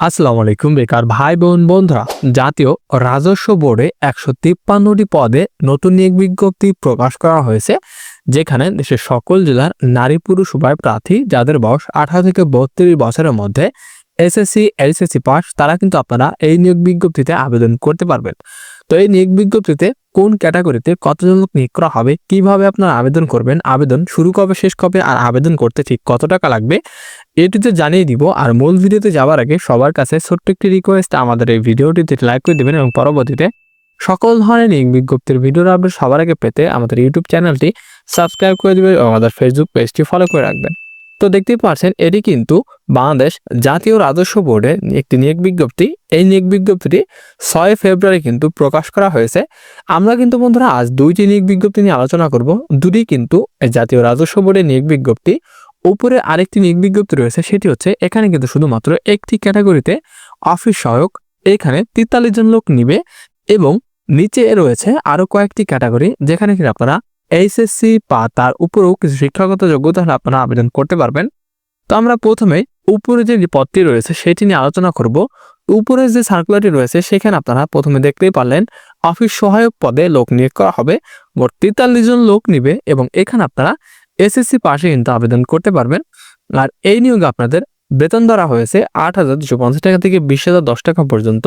আসসালামু আলাইকুম, বেকার ভাই বোন বন্ধুরা। জাতীয় রাজস্ব বোর্ডে একশো তিপ্পান্নটি পদে নতুন নিয়োগ বিজ্ঞপ্তি প্রকাশ করা হয়েছে, যেখানে দেশের সকল জেলার নারী পুরুষ উভয় প্রার্থী, যাদের বয়স আঠারো থেকে বত্রিশ বছরের মধ্যে এসএসসি, এলসিসি পাস, তারা কিন্তু আপনারা এই নিয়োগ বিজ্ঞপ্তিতে আবেদন করতে পারবেন। তো এই নিয়োগ বিজ্ঞপ্তিতে কোন ক্যাটাগরিতে কতজন লোক নিয়োগ করা হবে, কীভাবে আপনার আবেদন করবেন, আবেদন শুরু কবে, শেষ কবে আর আবেদন করতে ঠিক কত টাকা লাগবে, এটিতে জানিয়ে দিব। আর মূল ভিডিওতে যাওয়ার আগে সবার কাছে ছোট্ট একটি রিকোয়েস্ট আমাদের এই ভিডিওটিতে লাইক করে দেবেন এবং পরবর্তীতে সকল ধরনের নিয়োগ বিজ্ঞপ্তির ভিডিওর আপডেট সবার আগে পেতে আমাদের ইউটিউব চ্যানেলটি সাবস্ক্রাইব করে দেবেন এবং আমাদের ফেসবুক পেজটি ফলো করে রাখবেন। তো দেখতেই পাচ্ছেন এটি কিন্তু বাংলাদেশ জাতীয় রাজস্ব বোর্ডের একটি নিয়োগ বিজ্ঞপ্তি। এই নিয়োগ বিজ্ঞপ্তিটি ছয় ফেব্রুয়ারি কিন্তু প্রকাশ করা হয়েছে। আমরা কিন্তু বন্ধুরা আজ দুইটি নিয়োগ বিজ্ঞপ্তি নিয়ে আলোচনা করব। দুটি কিন্তু জাতীয় রাজস্ব বোর্ডের নিয়োগ বিজ্ঞপ্তি। উপরে আরেকটি নিয়োগ বিজ্ঞপ্তি রয়েছে, সেটি হচ্ছে এখানে কিন্তু শুধুমাত্র একটি ক্যাটাগরিতে অফিস সহায়ক, এখানে তেতাল্লিশ জন লোক নিবে এবং নিচে রয়েছে আরও কয়েকটি ক্যাটাগরি যেখানে কিনা আপনারা এইচএসসি বা তার উপরেও কিছু শিক্ষাগত যোগ্যতা হলে আপনারা আবেদন করতে পারবেন। তো আমরা প্রথমে উপরে যে পদটি রয়েছে সেটি নিয়ে আলোচনা করব। উপরে যে সার্কুলারটি রয়েছে সেখানে আপনারা প্রথমে দেখতেই পারলেন অফিস সহায়ক পদে লোক নিয়োগ করা হবে। মোট তেতাল্লিশ জন লোক নিবে এবং এখানে আপনারা এসএসসি পাশে কিন্তু আবেদন করতে পারবেন। আর এই নিয়োগে আপনাদের বেতন ধরা হয়েছে আট হাজার দুশো পঞ্চাশ টাকা থেকে বিশ হাজার দশ টাকা পর্যন্ত।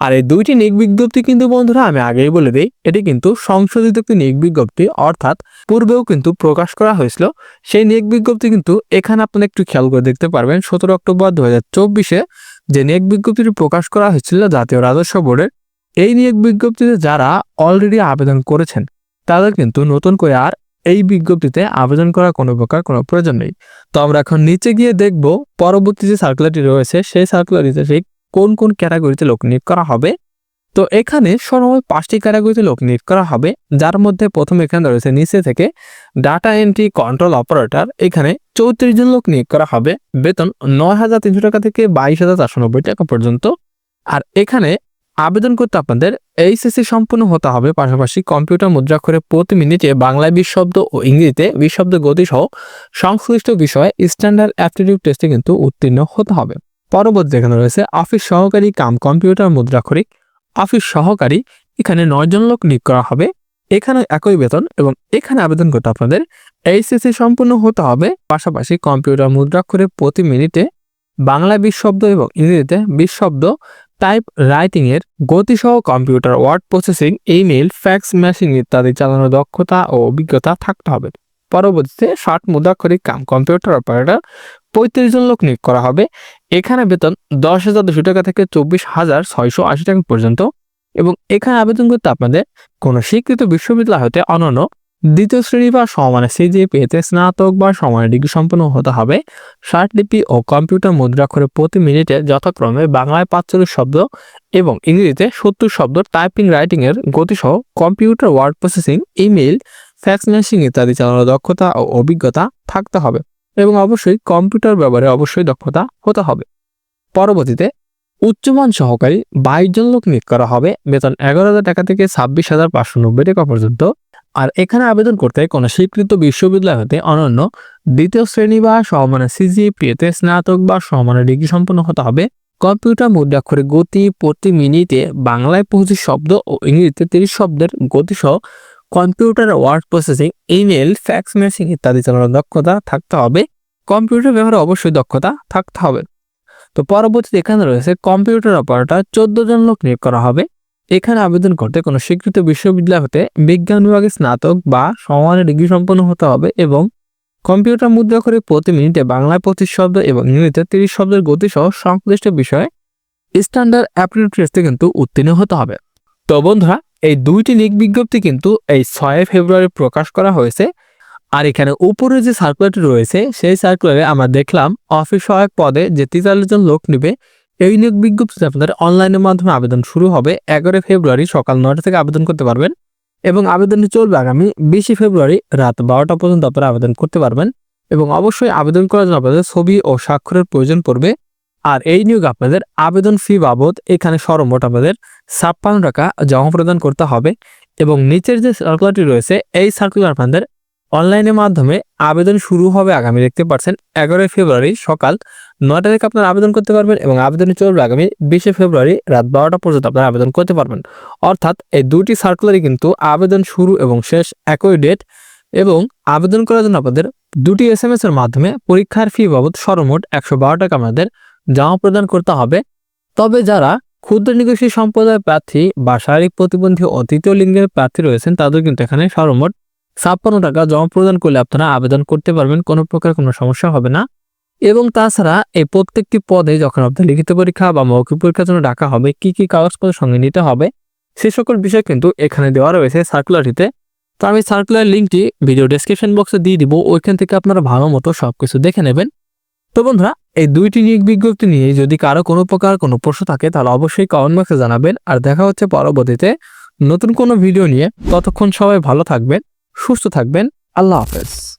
আর এই দুইটি নিয়োগ বিজ্ঞপ্তি কিন্তু বন্ধুরা আমি আগেই বলে দিই, এটি কিন্তু সংশোধিত একটি নিয়োগ বিজ্ঞপ্তি, অর্থাৎ পূর্বেও কিন্তু প্রকাশ করা হয়েছিল। সেই নিয়োগ বিজ্ঞপ্তি কিন্তু এখানে আপনারা একটু খেয়াল করে দেখতে পারবেন, সতেরো অক্টোবর দু হাজার চব্বিশে যে নিয়োগ বিজ্ঞপ্তিটি প্রকাশ করা হয়েছিল জাতীয় রাজস্ব বোর্ডের, এই নিয়োগ বিজ্ঞপ্তিতে যারা অলরেডি আবেদন করেছেন, তাদের কিন্তু নতুন করে আর এই বিজ্ঞপ্তিতে আবেদন করার কোনো প্রকার কোনো প্রয়োজন নেই। তো আমরা এখন নিচে গিয়ে দেখব, পরবর্তী যে সার্কুলারটি রয়েছে, সেই সার্কুলারিতে ঠিক কোন কোন ক্যাটাগরিতে লোক নিয়োগ করা হবে? তো এখানে সর্বমোট পাঁচটি ক্যাটাগরিতে লোক নিয়োগ করা হবে, যার মধ্যে প্রথম এখানে রয়েছে নিচে থেকে ডাটা এন্ট্রি কন্ট্রোল অপারেটর, এখানে চৌত্রিশ জন লোক নিয়োগ করা হবে, বেতন নয় হাজার তিনশো টাকা থেকে বাইশ হাজার চারশো নব্বই টাকা পর্যন্ত। আর এখানে আবেদন করতে আপনাদের এইচএসসি সম্পূর্ণ হতে হবে, পাশাপাশি কম্পিউটার মুদ্রাক্ষরে প্রতি মিনিটে বাংলায় বিশ শব্দ ও ইংরেজিতে বিশ শব্দ গতি সহ সংশ্লিষ্ট বিষয়ে স্ট্যান্ডার্ড অ্যাপটিটিউড টেস্টে কিন্তু উত্তীর্ণ হতে হবে। পরবর্তী এখানে রয়েছে অফিস সহকারী কাম কম্পিউটার মুদ্রাক্ষরিক অফিস সহকারী, এখানে নয় জন লোক নিয়োগ করা হবে। এখানে একই বেতন এবং এখানে আবেদন করতে আপনাদের এইচএসসি সম্পূর্ণ হতে হবে। পাশাপাশি কম্পিউটার মুদ্রাক্ষরে প্রতি মিনিটে বাংলা বিশ শব্দ এবং ইংরেজিতে বিশ শব্দ টাইপ রাইটিং এর গতিসহ computer word processing email fax machine ইত্যাদি চালানোর দক্ষতা ও অভিজ্ঞতা থাকতে হবে। পরবর্তীতে ষাট মুদ্রাক্ষরিক কাম কম্পিউটার অপারেটর পঁয়ত্রিশ জন লোক নিয়োগ করা হবে। এখানে বেতন দশ হাজার দুশো টাকা থেকে চব্বিশ হাজার ছয়শো আশি টাকা পর্যন্ত এবং এখানে আবেদন করতে আপনাদের কোনো স্বীকৃত বিশ্ববিদ্যালয় হতে অনন্য দ্বিতীয় শ্রেণি বা সমানে সিজিপিএতে স্নাতক বা সমানের ডিগ্রি সম্পন্ন হতে হবে। ষাট লিপি ও কম্পিউটার মুদ্রাক্ষরে প্রতি মিনিটে যথাক্রমে বাংলায় পাঁচচল্লিশ শব্দ এবং ইংরেজিতে সত্তর শব্দ টাইপিং, রাইটিং এর গতিসহ computer word processing, email, fax machine ইত্যাদি চালানোর দক্ষতা ও অভিজ্ঞতা থাকতে হবে। এবং অবশ্যই কম্পিউটার ব্যবহারে অবশ্যই দক্ষতা হতে হবে। পরবর্তীতে উচ্চমান সহকারী বাইশ জন লোক নিয়োগ করা হবে। বেতন এগারো হাজার টাকা থেকে ছাব্বিশ হাজার পাঁচশো নব্বই টাকা পর্যন্ত। আর এখানে আবেদন করতে কোনো স্বীকৃত বিশ্ববিদ্যালয় হতে অনন্য দ্বিতীয় শ্রেণি বা সমানের সিজিপিএতে স্নাতক বা সমানের ডিগ্রি সম্পন্ন হতে হবে। কম্পিউটার মুদ্রাক্ষরের গতি প্রতি মিনিটে বাংলায় পঁচিশ শব্দ ও ইংরেজিতে তিরিশ শব্দের গতিসহ computer word processing email fax machine ইত্যাদি চালানোর দক্ষতা থাকতে হবে। কম্পিউটার ব্যবহারে অবশ্যই দক্ষতা থাকতে হবে। তো পরবর্তীতে এখানে রয়েছে কম্পিউটার অপারেটর, চোদ্দ জন লোক নিয়োগ করা হবে। এখানে আবেদন করতে কোনো স্বীকৃত বিশ্ববিদ্যালয় হতে বিজ্ঞান বিভাগে স্নাতক বা সমানের ডিগ্রি সম্পন্ন হতে হবে এবং কম্পিউটার মুদ্রা করে প্রতি মিনিটে বাংলায় পঁচিশ শব্দ এবং ইংরেজিতে তিরিশ শব্দের গতিসহ সংশ্লিষ্ট বিষয়ে স্ট্যান্ডার্ড অ্যাপটিটিউড টেস্টে কিন্তু উত্তীর্ণ হতে হবে। তো বন্ধুরা এই দুইটি নিক বিজ্ঞপ্তি কিন্তু এই ছয় ফেব্রুয়ারি প্রকাশ করা হয়েছে। আর এখানে উপরে যে সার্কুলারটি রয়েছে, সেই সার্কুলারে আমরা দেখলাম অফিস সহায়ক পদে যে তেতাল্লিশ জন লোক নিবে, এই নিয়োগ বিজ্ঞপ্তিতে আপনাদের অনলাইনের মাধ্যমে আবেদন শুরু হবে এগারোই ফেব্রুয়ারি সকাল নয়টা থেকে আবেদন করতে পারবেন। এবং আবেদনটি চলবে আগামী বিশে ফেব্রুয়ারি রাত বারোটা পর্যন্ত আপনারা আবেদন করতে পারবেন। এবং অবশ্যই আবেদন করার জন্য আপনাদের ছবি ও স্বাক্ষরের প্রয়োজন পড়বে। আর এই নিয়োগ আপনাদের আবেদন ফি বাবদ এখানে সর্বমোট আপনাদের ছাপ্পান্ন টাকা জমা প্রদান করতে হবে এবং নিচের যে সার্কুলারটি রয়েছে, এই সার্কুলার আপনাদের অনলাইনের মাধ্যমে আবেদন শুরু হবে আগামী, দেখতে পাচ্ছেন, এগারোই ফেব্রুয়ারি সকাল নয়টা থেকে আপনারা আবেদন করতে পারবেন এবং আবেদন চলবে আগামী বিশে ফেব্রুয়ারি রাত বারোটা পর্যন্ত আপনারা আবেদন করতে পারবেন। অর্থাৎ এই দুটি সার্কুলারই কিন্তু আবেদন শুরু এবং শেষ একই ডেট এবং আবেদন করার জন্য আপনাদের দুটি এস এর মাধ্যমে পরীক্ষার ফি বাবদ সর্বমোট একশো বারো টাকা আপনাদের জমা প্রদান করতে হবে। তবে যারা ক্ষুদ্র নিগোষী সম্প্রদায়ের প্রার্থী বা শারীরিক প্রতিবন্ধী ও তৃতীয় লিঙ্গের প্রার্থী রয়েছেন, তাদের কিন্তু এখানে সর্বমোট ছাপ্পান্ন টাকা জমা প্রদান করলে আপনারা আবেদন করতে পারবেন, কোনো প্রকার কোনো সমস্যা হবে না। এবং তাছাড়া এই প্রত্যেকটি পদে যখন আপনার লিখিত পরীক্ষা বা মৌখিক পরীক্ষার জন্য ডাকা হবে, কি কি কাগজপত্র সঙ্গে নিতে হবে, সে সকল বিষয় কিন্তু এখানে দেওয়া রয়েছে সার্কুলারটিতে তো আমি সার্কুলার লিঙ্কটি ভিডিও ডেসক্রিপশন বক্সে দিয়ে দিব, ওইখান থেকে আপনারা ভালো মতো সবকিছু দেখে নেবেন। তো বন্ধুরা এই দুইটি নিয়োগ বিজ্ঞপ্তি নিয়ে যদি কারও কোনো প্রকার কোনো প্রশ্ন থাকে, তাহলে অবশ্যই কমেন্ট বক্সে জানাবেন। আর দেখা হচ্ছে পরবর্তীতে নতুন কোনো ভিডিও নিয়ে। ততক্ষণ সবাই ভালো থাকবেন, সুস্থ থাকবেন। আল্লাহ হাফেজ।